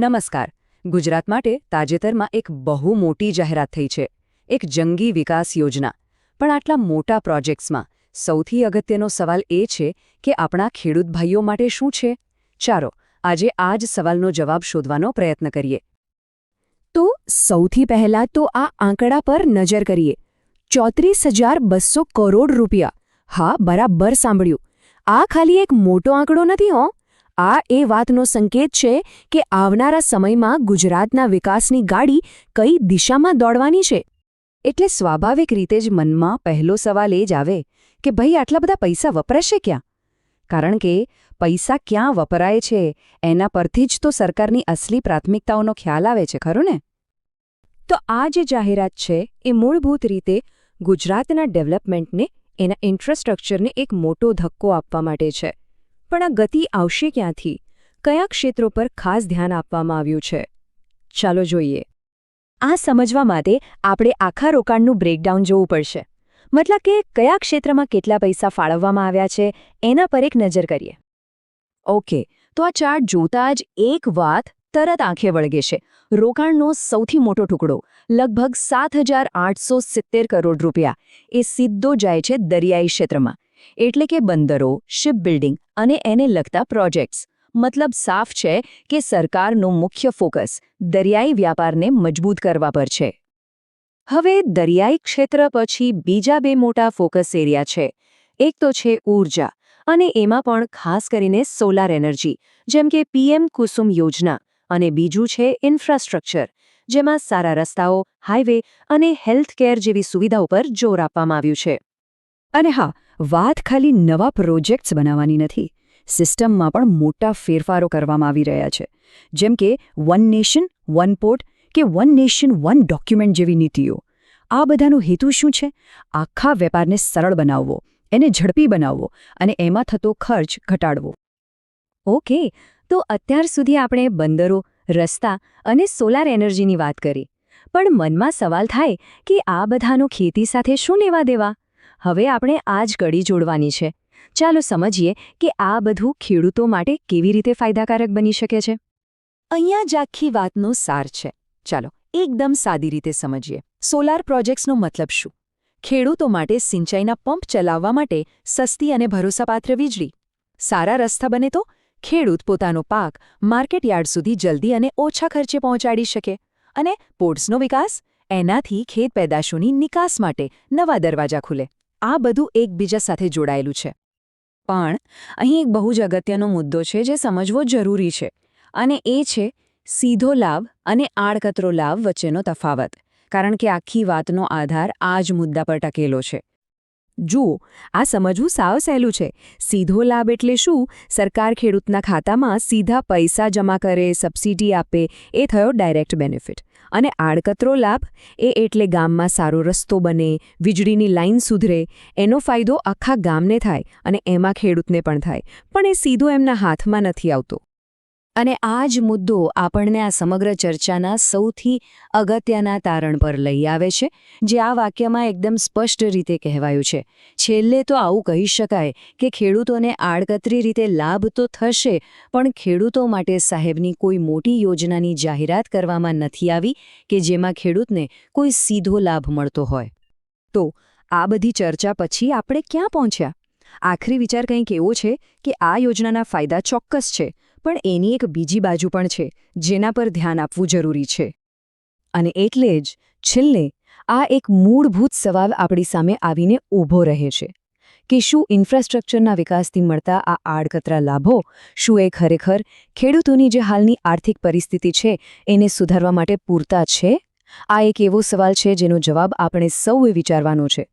નમસ્કાર. ગુજરાત માટે તાજેતરમાં એક બહુ મોટી જાહેરાત થઈ છે. એક જંગી વિકાસ યોજના. પણ આટલા મોટા પ્રોજેક્ટ્સમાં સૌથી અગત્યનો સવાલ એ છે કે આપણા ખેડૂત ભાઈઓ માટે શું છે? ચાલો, આજે આ જ સવાલનો જવાબ શોધવાનો પ્રયત્ન કરીએ. તો સૌથી પહેલા તો આ આંકડા પર નજર કરીએ. ચોત્રીસ હજાર બસો કરોડ રૂપિયા. હા, બરાબર સાંભળ્યું. આ ખાલી એક મોટો આંકડો નથી, હો. આ એ વાતનો સંકેત છે કે આવનારા સમયમાં ગુજરાતના વિકાસની ગાડી કઈ દિશામાં દોડવાની છે? એટલે સ્વાભાવિક રીતે જ મનમાં પહેલો સવાલ એ જ આવે કે ભાઈ આટલા બધા પૈસા વપરાશે ક્યાં? કારણ કે પૈસા ક્યાં વપરાય છે એના પરથી જ તો સરકારની અસલી પ્રાથમિકતાઓનો ખ્યાલ આવે છે, ખરું ને? તો આ જે જાહેરાત છે એ મૂળભૂત રીતે ગુજરાતના ડેવલપમેન્ટને, એના ઇન્ફ્રાસ્ટ્રક્ચરને એક મોટો ધક્કો આપવા માટે છે. પણ આ ગતિ આવશે ક્યાંથી? કયા ક્ષેત્રો પર ખાસ ધ્યાન આપવામાં આવ્યું છે? ચાલો જોઈએ. આ સમજવા માટે આપણે આખા રોકાણનું બ્રેકડાઉન જોવું પડશે. મતલબ કે કયા ક્ષેત્રમાં કેટલા પૈસા ફાળવવામાં આવ્યા છે, એના પર એક નજર કરીએ. ઓકે, તો આ ચાર્ટ જોતા જ એક વાત તરત આંખે વળગે છે. રોકાણનો સૌથી મોટો ટુકડો, લગભગ સાત કરોડ રૂપિયા, એ સીધો જાય છે દરિયાઈ ક્ષેત્રમાં. એટલે કે બંદરો શિપબિલ્ડિંગ અને એને લગતા પ્રોજેક્ટ્સ મતલબ સાફ છે કે સરકારનું મુખ્ય ફોકસ દરિયાઈ વ્યાપારને મજબૂત કરવા પર છે. હવે દરિયાઈ ક્ષેત્ર પછી બીજા બે મોટા ફોકસ એરિયા છે. એક તો છે ઊર્જા અને એમાં પણ ખાસ કરીને સોલાર એનર્જી જેમ કે પીએમ કુસુમ યોજના અને બીજું છે ઇન્ફ્રાસ્ટ્રક્ચર જેમાં સારા રસ્તાઓ હાઇવે અને હેલ્થકેર જેવી સુવિધાઓ પર જોર આપવામાં આવ્યું છે. અને હા વાત ખાલી નવા પ્રોજેક્ટ્સ બનાવવાની નથી. સિસ્ટમમાં પણ મોટા ફેરફારો કરવામાં આવી રહ્યા છે. જેમ કે વન નેશન વન પોર્ટ કે વન નેશન વન ડોક્યુમેન્ટ જેવી નીતિઓ. આ બધાનો હેતુ શું છે? આખા વેપારને સરળ બનાવવો, એને ઝડપી બનાવવો અને એમાં થતો ખર્ચ ઘટાડવો. ઓકે, તો અત્યાર સુધી આપણે બંદરો, રસ્તા અને સોલાર એનર્જીની વાત કરી. પણ મનમાં સવાલ થાય કે આ બધાનો ખેતી સાથે શું લેવા દેવા? હવે આપણે આ જ કડી જોડવાની છે. ચાલો સમજીએ કે આ બધું ખેડૂતો માટે કેવી રીતે ફાયદાકારક બની શકે છે. અહીંયા જ આખી વાતનો સાર છે. ચાલો એકદમ સાદી રીતે સમજીએ. સોલાર પ્રોજેક્ટ્સનો મતલબ શું? ખેડૂતો માટે સિંચાઈના પંપ ચલાવવા માટે સસ્તી અને ભરોસાપાત્ર વીજળી. સારા રસ્તા બને તો ખેડૂત પોતાનો પાક માર્કેટયાર્ડ સુધી જલ્દી અને ઓછા ખર્ચે પહોંચાડી શકે. અને પોર્ટ્સનો વિકાસ એનાથી ખેત પેદાશોની નિકાસ માટે નવા દરવાજા ખુલે. આ બધું એકબીજા સાથે જોડાયેલું છે. પણ અહીં એક બહુ જ અગત્યનો મુદ્દો છે જે સમજવો જરૂરી છે, અને એ છે સીધો લાભ અને આડકતરો લાભ વચ્ચેનો તફાવત, કારણ કે આખી વાતનો આધાર આ જ મુદ્દા પર ટકેલો છે. જુઓ, આ સમજવું સાવ સહેલું છે. સીધો લાભ એટલે શું? સરકાર ખેડૂતના ખાતામાં સીધા પૈસા જમા કરે, સબસિડી આપે, એ થયો ડાયરેક્ટ બેનિફિટ. અને આડકતરો લાભ? એ એટલે ગામમાં સારો રસ્તો બને, વીજળીની લાઇન સુધરે, એનો ફાયદો આખા ગામને થાય અને એમાં ખેડૂતને પણ થાય. પણ એ સીધો એમના હાથમાં નથી આવતો. અને આ જ મુદ્દો આપણને આ સમગ્ર ચર્ચાના સૌથી અગત્યના તારણ પર લઈ આવે છે, જે આ વાક્યમાં એકદમ સ્પષ્ટ રીતે કહેવાયું છે. છેલ્લે તો આવું કહી શકાય કે ખેડૂતોને આડકતરી રીતે લાભ તો થશે, પણ ખેડૂતો માટે સાહેબની કોઈ મોટી યોજનાની જાહેરાત કરવામાં નથી આવી કે જેમાં ખેડૂતને કોઈ સીધો લાભ મળતો હોય. તો આ બધી ચર્ચા પછી આપણે ક્યાં પહોંચ્યા? આખરી વિચાર કંઈક એવો છે કે આ યોજનાના ફાયદા ચોક્કસ છે. પણ એની એક બીજી બાજુ પણ છે, જેના પર ધ્યાન આપવું જરૂરી છે. અને એટલે જ છેલ્લે આ એક મૂળભૂત સવાલ આપણી સામે આવીને ઊભો રહે છે, કે શું ઇન્ફ્રાસ્ટ્રક્ચરના વિકાસથી મળતા આ આડકતરા લાભો શું એ ખરેખર ખેડૂતોની જે હાલની આર્થિક પરિસ્થિતિ છે, એને સુધારવા માટે પૂરતા છે? આ એક એવો સવાલ છે જેનો જવાબ આપણે સૌએ વિચારવાનો છે.